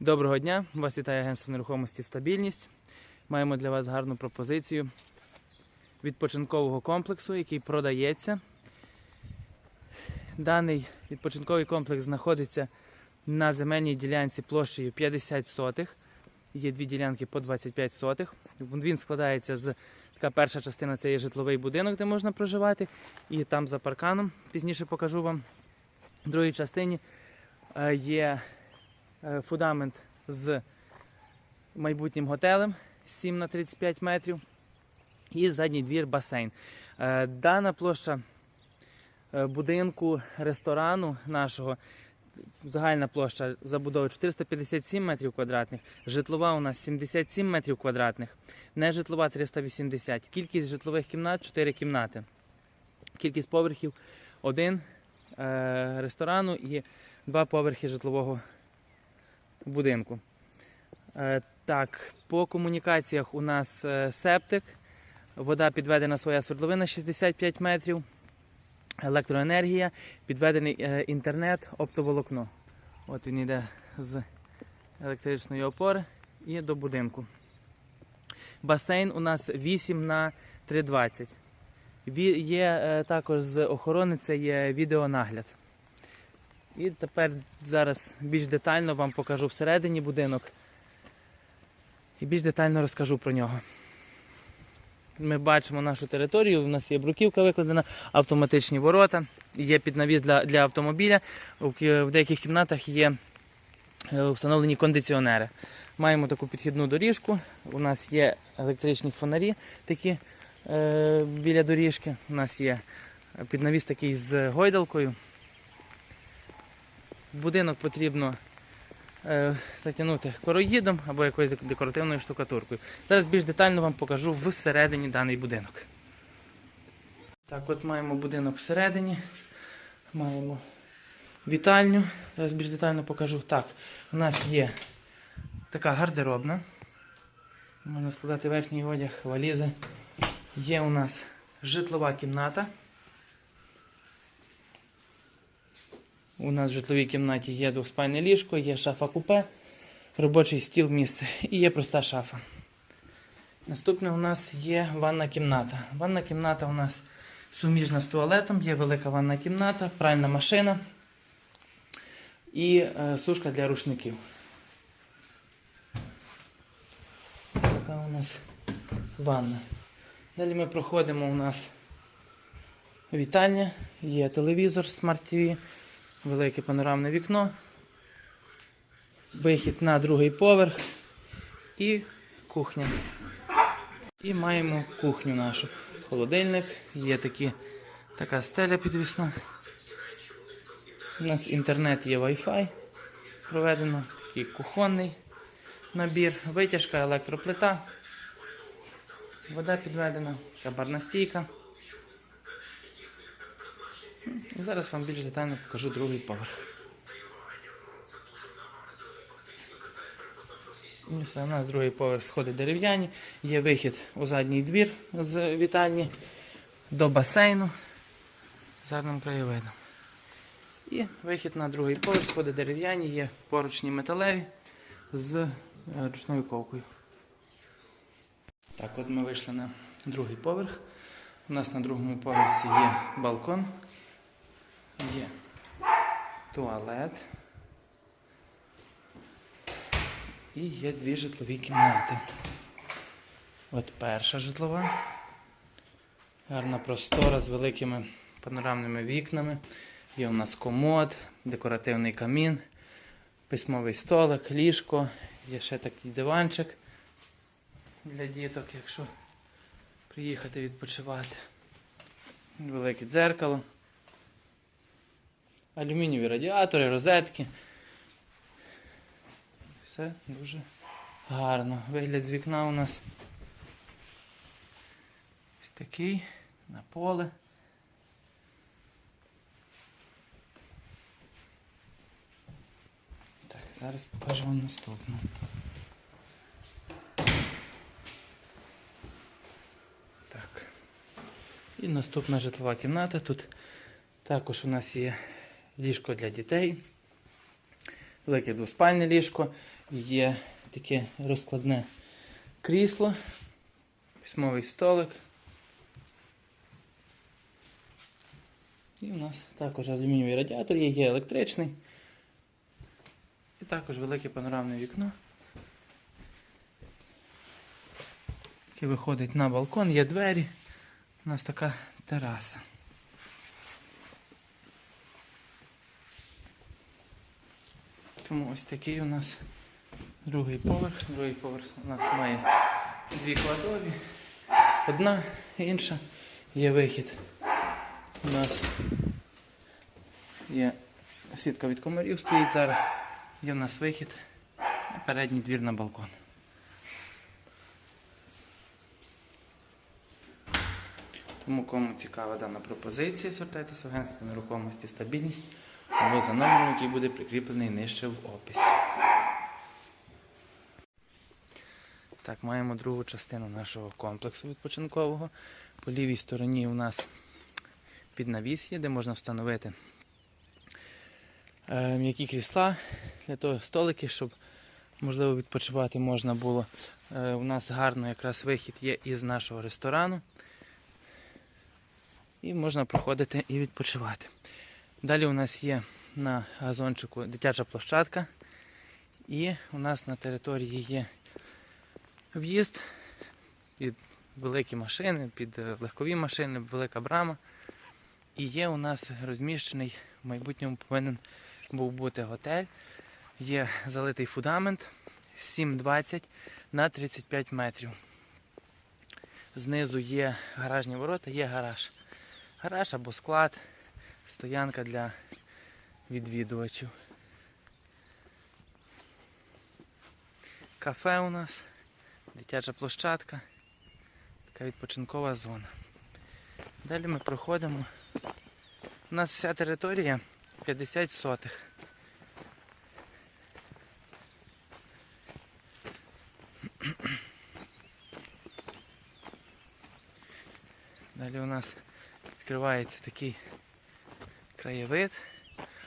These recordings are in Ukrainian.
Доброго дня! Вас вітає агентство нерухомості Стабільність. Маємо для вас гарну пропозицію відпочинкового комплексу, який продається. Даний відпочинковий комплекс знаходиться на земельній ділянці площею 50 сотих. Є дві ділянки по 25 сотих. Він складається з така перша частина це є житловий будинок, де можна проживати. І там за парканом, пізніше покажу вам. В другій частині е, є фундамент з майбутнім готелем 7 на 35 метрів і задній двір басейн. Е, Дана площа е, будинку ресторану нашого. Загальна площа забудови 457 метрів квадратних, житлова у нас 77 метрів квадратних, нежитлова 380. Кількість житлових кімнат 4 кімнати. Кількість поверхів 1 е, ресторану і 2 поверхи житлового будинку. Е, так, по комунікаціях у нас е, септик, вода підведена своя свердловина 65 метрів, електроенергія, підведений е, інтернет, оптоволокно. От він йде з електричної опори і до будинку. Басейн у нас 8 на 3,20. Є також з охорони це є відеонагляд. І тепер зараз більш детально вам покажу всередині будинок і більш детально розкажу про нього. Ми бачимо нашу територію, у нас є бруківка викладена, автоматичні ворота, є піднавіс для, для автомобіля. В деяких кімнатах є е, встановлені кондиціонери. Маємо таку підхідну доріжку. У нас є електричні фонарі такі е, біля доріжки. У нас є піднавіс такий з гойдалкою. Будинок потрібно е, затягнути короїдом або якоюсь декоративною штукатуркою. Зараз більш детально вам покажу всередині даний будинок. Так, от маємо будинок всередині. Маємо вітальню. Зараз більш детально покажу. Так, у нас є така гардеробна. Можна складати верхній одяг, валізи. Є у нас житлова кімната. У нас в житловій кімнаті є двоспальне ліжко, є шафа купе, робочий стіл місце і є проста шафа. Наступне у нас є ванна кімната. Ванна кімната у нас суміжна з туалетом, є велика ванна кімната, пральна машина і е, сушка для рушників. Ось така у нас ванна. Далі ми проходимо у нас вітальня, є телевізор TV, велике панорамне вікно, вихід на другий поверх і кухня. І маємо кухню нашу. Холодильник, є такі, така стеля підвісна. У нас інтернет є Wi-Fi проведено, такий кухонний набір, витяжка, електроплита, вода підведена, така барна стійка. І зараз вам більш детально покажу другий поверх. Все, у нас другий поверх сходи дерев'яні, є вихід у задній двір з вітальні до басейну з гарним краєвидом. І вихід на другий поверх, сходи дерев'яні, є поручні металеві з е, ручною ковкою. Так, от ми вийшли на другий поверх. У нас на другому поверсі є балкон, є туалет. І є дві житлові кімнати. От перша житлова. Гарна простора з великими панорамними вікнами. Є у нас комод, декоративний камін, письмовий столик, ліжко, є ще такий диванчик для діток, якщо приїхати відпочивати. Велике дзеркало. Алюмінієві радіатори, розетки. Все дуже гарно. Вигляд з вікна у нас ось такий на поле. Так, зараз покажу вам наступну. Так. І наступна житлова кімната. Тут також у нас є ліжко для дітей велике двоспальне ліжко, є таке розкладне крісло, письмовий столик. І у нас також алюмінієвий радіатор є, є електричний. І також велике панорамне вікно. Яке виходить на балкон, є двері. У нас така тераса. Тому ось такий у нас другий поверх. Другий поверх у нас має дві кладові. Одна, інша є вихід. У нас є сітка від комарів стоїть зараз. Є в нас вихід. Передній двір на балкон. Тому кому цікава дана пропозиція, звертайтеся в агентство нерухомості стабільність або за номером, який буде прикріплений нижче в описі. Так, маємо другу частину нашого комплексу відпочинкового. По лівій стороні у нас під навіс є, де можна встановити е, м'які крісла, для того столики, щоб можливо відпочивати можна було. Е, у нас гарно якраз вихід є із нашого ресторану. І можна проходити і відпочивати. Далі у нас є на газончику дитяча площадка. І у нас на території є в'їзд під великі машини, під е, легкові машини, велика брама. І є у нас розміщений, в майбутньому повинен був бути готель. Є залитий фундамент 7,20 на 35 метрів. Знизу є гаражні ворота, є гараж. Гараж або склад, стоянка для відвідувачів. Кафе у нас, дитяча площадка, така відпочинкова зона. Далі ми проходимо. У нас вся територія 50 сотих. Далі у нас відкривається такий краєвид.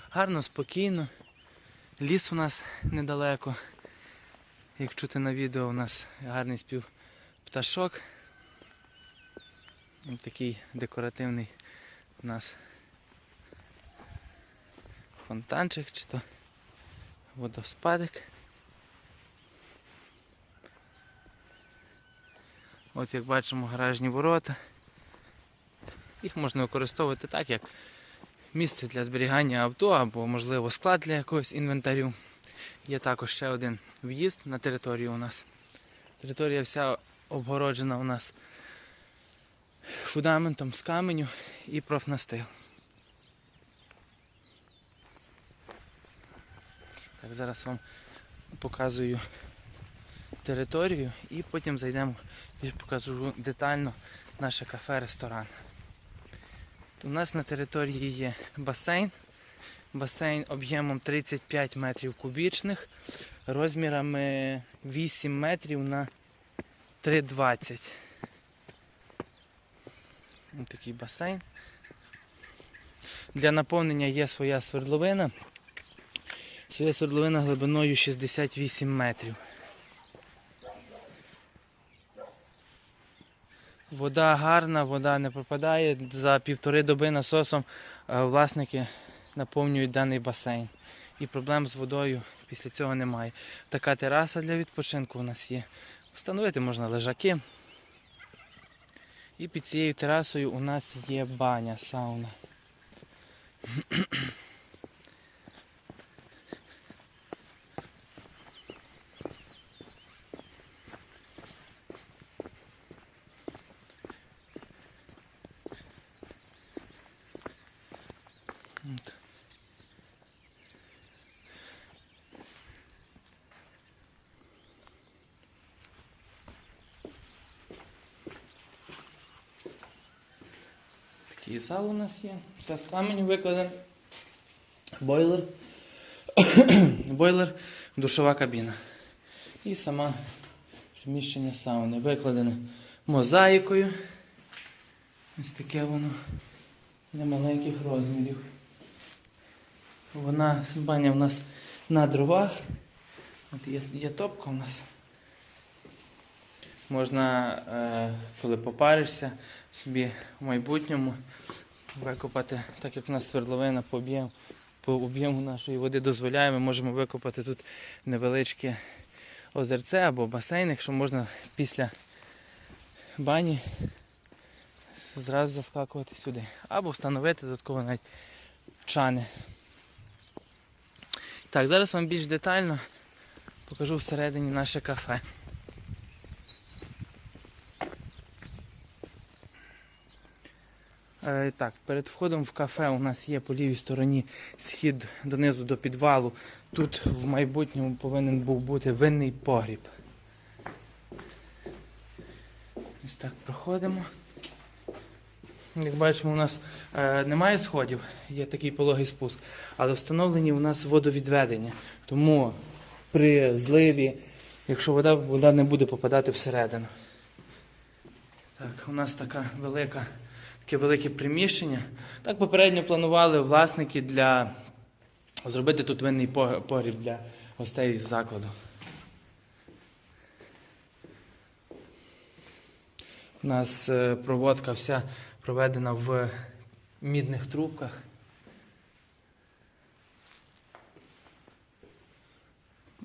Гарно, спокійно. Ліс у нас недалеко. Як чути на відео, у нас гарний спів пташок. Такий декоративний у нас фонтанчик чи то водоспадик. От як бачимо гаражні ворота. Їх можна використовувати так, як місце для зберігання авто або, можливо, склад для якогось інвентарю. Є також ще один в'їзд на територію у нас. Територія вся обгороджена у нас фундаментом з каменю і профнастил. Так, зараз вам показую територію і потім зайдемо і покажу детально наше кафе-ресторан. У нас на території є басейн. Басейн об'ємом 35 метрів кубічних, розмірами 8 метрів на 3,20. Ось такий басейн. Для наповнення є своя свердловина. Своя свердловина глибиною 68 метрів. Вода гарна, вода не пропадає. За півтори доби насосом е, власники наповнюють даний басейн. І проблем з водою після цього немає. Така тераса для відпочинку у нас є. Встановити можна лежаки. І під цією терасою у нас є баня, сауна. От. Такий зал у нас є. Все з каменю викладено. Бойлер. Бойлер, душова кабіна. І сама приміщення сауни викладене мозаїкою. Ось таке воно немаленьких розмірів. Вона баня в нас на дровах. От є, є топка у нас. Можна, е, коли попаришся, собі в майбутньому викопати, так як у нас свердловина по об'єму, по об'єму нашої води дозволяє, ми можемо викопати тут невеличке озерце або басейн, якщо можна після бані зразу заскакувати сюди. Або встановити додатково навіть чани. Так, зараз вам більш детально покажу всередині наше кафе. Е, Так, перед входом в кафе у нас є по лівій стороні схід донизу до підвалу. Тут в майбутньому повинен був бути винний погріб. Ось так проходимо. Як бачимо, у нас е, немає сходів, є такий пологий спуск, але встановлені у нас водовідведення. Тому при зливі, якщо вода, вода не буде попадати всередину. Так, у нас така велика, таке велике приміщення. Так попередньо планували власники для зробити тут винний по- погріб для гостей з закладу. У нас е, проводка вся проведена в мідних трубках.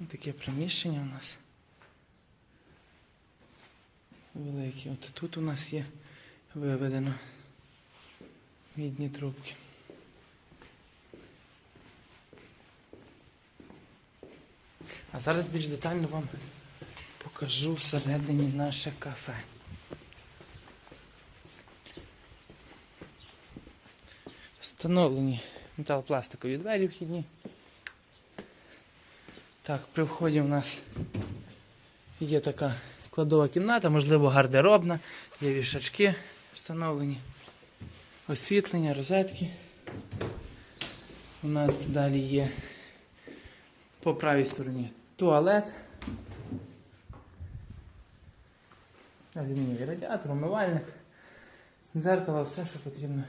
Ось Таке приміщення у нас. Велике. От тут у нас є виведено мідні трубки. А зараз більш детально вам покажу всередині наше кафе. Встановлені металопластикові двері вхідні. Так, при вході у нас є така кладова кімната, можливо, гардеробна, є вішачки встановлені, освітлення, розетки. У нас далі є по правій стороні туалет. Алюмінієвий радіатор, умивальник, дзеркало, все, що потрібно.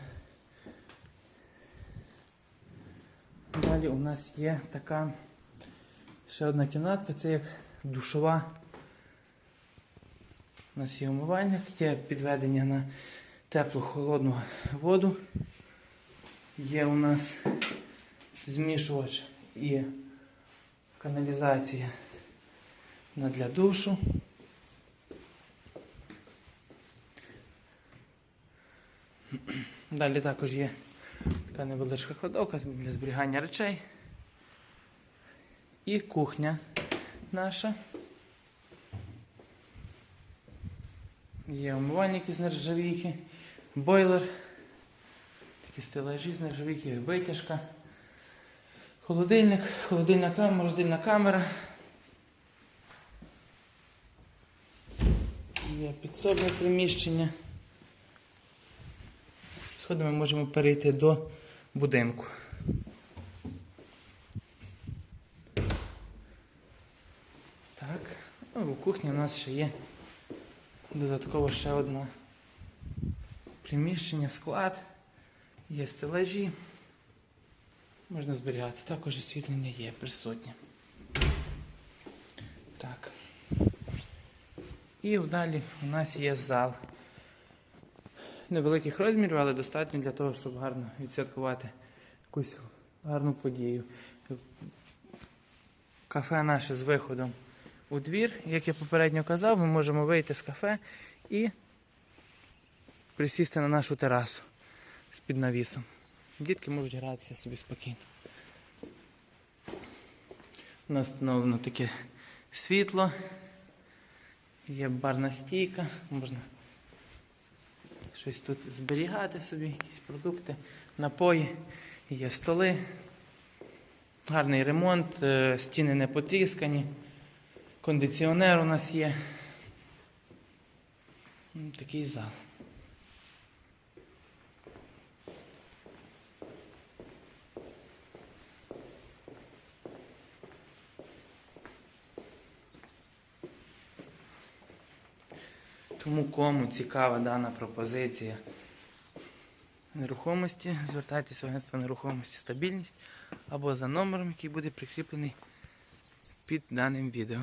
Далі у нас є така ще одна кімнатка, це як душова. У нас є умивальник, є підведення на теплу холодну воду. Є у нас змішувач і каналізація на для душу. Далі також є така невеличка кладовка для зберігання речей. І кухня наша. Є умивальники з нержавійки, бойлер, такі стелажі з нержавійки, витяжка, холодильник, холодильна камера, морозильна камера. Є підсобне приміщення. Сходимо ми можемо перейти до будинку. Так, ну, у кухні у нас ще є додатково ще одне приміщення, склад, є стелажі. Можна зберігати. Також освітлення є присутнє. Так. І далі у нас є зал невеликих розмірів, але достатньо для того, щоб гарно відсвяткувати якусь гарну подію. Кафе наше з виходом у двір. Як я попередньо казав, ми можемо вийти з кафе і присісти на нашу терасу з-під навісом. Дітки можуть гратися собі спокійно. У нас встановлено таке світло, є барна стійка, можна щось тут зберігати собі, якісь продукти, напої, є столи, гарний ремонт, е, стіни не потріскані, кондиціонер у нас є. Такий зал. Тому кому цікава дана пропозиція нерухомості, звертайтеся в агентство нерухомості стабільність або за номером, який буде прикріплений під даним відео.